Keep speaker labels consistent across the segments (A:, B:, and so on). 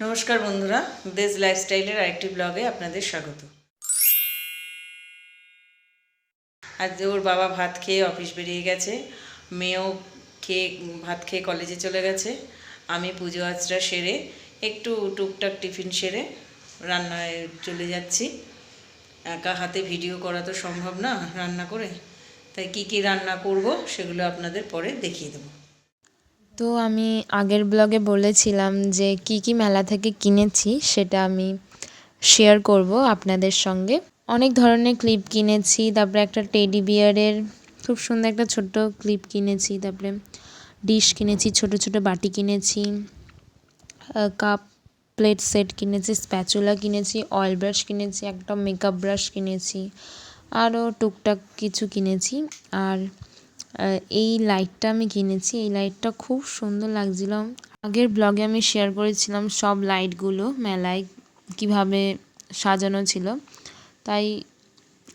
A: নমস্কার বন্ধুরা দেশ লাইফস্টাইলের আরেকটি ব্লগে আপনাদের স্বাগত। আজ ওর বাবা ভাত খেয়ে অফিস বেরিয়ে গেছে, মেয়েও খেয়ে, ভাত খেয়ে কলেজে চলে গেছে। আমি পুজো আচরা সেরে, একটু টুকটাক টিফিন সেরে রান্নায় চলে যাচ্ছি। একা হাতে ভিডিও করা তো সম্ভব না, রান্না করে। তাই কি কি রান্না করব সেগুলো আপনাদের পরে দেখিয়ে দেবো।
B: তো আমি আগের ব্লগে বলেছিলাম যে কি কি মেলা থেকে কিনেছি সেটা আমি শেয়ার করব আপনাদের সঙ্গে। অনেক ধরনের ক্লিপ কিনেছি, তারপরে একটা টেডি বিয়ারের খুব সুন্দর একটা ছোট্ট ক্লিপ কিনেছি, তারপরে ডিশ কিনেছি, ছোট ছোট বাটি কিনেছি কাপ প্লেট সেট কিনেছি স্প্যাচুলা কিনেছি অয়েল ব্রাশ কিনেছি, একটা মেকআপ ব্রাশ কিনেছি, আরও টুকটাক কিছু কিনেছি। আর এই লাইটটা আমি কিনেছি। এই লাইটটা খুব সুন্দর লাগছিল। আগের ব্লগে আমি শেয়ার করেছিলাম সব লাইটগুলো মেলায় কীভাবে সাজানো ছিল। তাই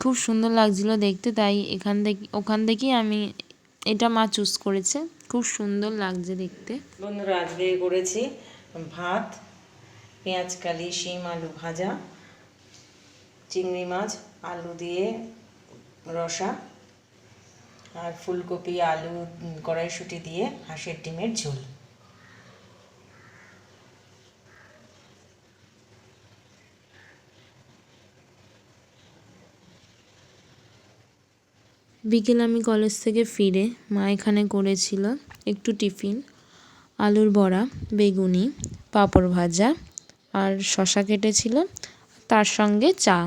B: খুব সুন্দর লাগছিল দেখতে। তাই এখান থেকে, ওখান থেকেই আমি এটা মা চুজ করেছে। খুব সুন্দর লাগছে দেখতে।
A: বন্ধুরা, আজকে করেছি ভাত, পেঁয়াজ, কালি, শিম, আলু ভাজা, চিংড়ি মাছ, আলু দিয়ে রসা। আর ফুলকপি, আলু কড়াইশুঁটি দিয়ে হাঁসের ডিমের ঝোল।
B: বিকেল আমি কলেজ থেকে ফিরে, মা এখানে করেছিল একটু টিফিন, আলুর বড়া, বেগুনি, পাঁপড় ভাজা আর শশা কেটেছিল, তার সঙ্গে চা।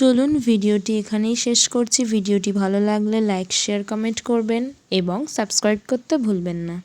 B: চলুন ভিডিওটি এখানেই শেষ করছি। ভিডিওটি ভালো লাগলে লাইক শেয়ার কমেন্ট করবেন এবং সাবস্ক্রাইব করতে ভুলবেন না।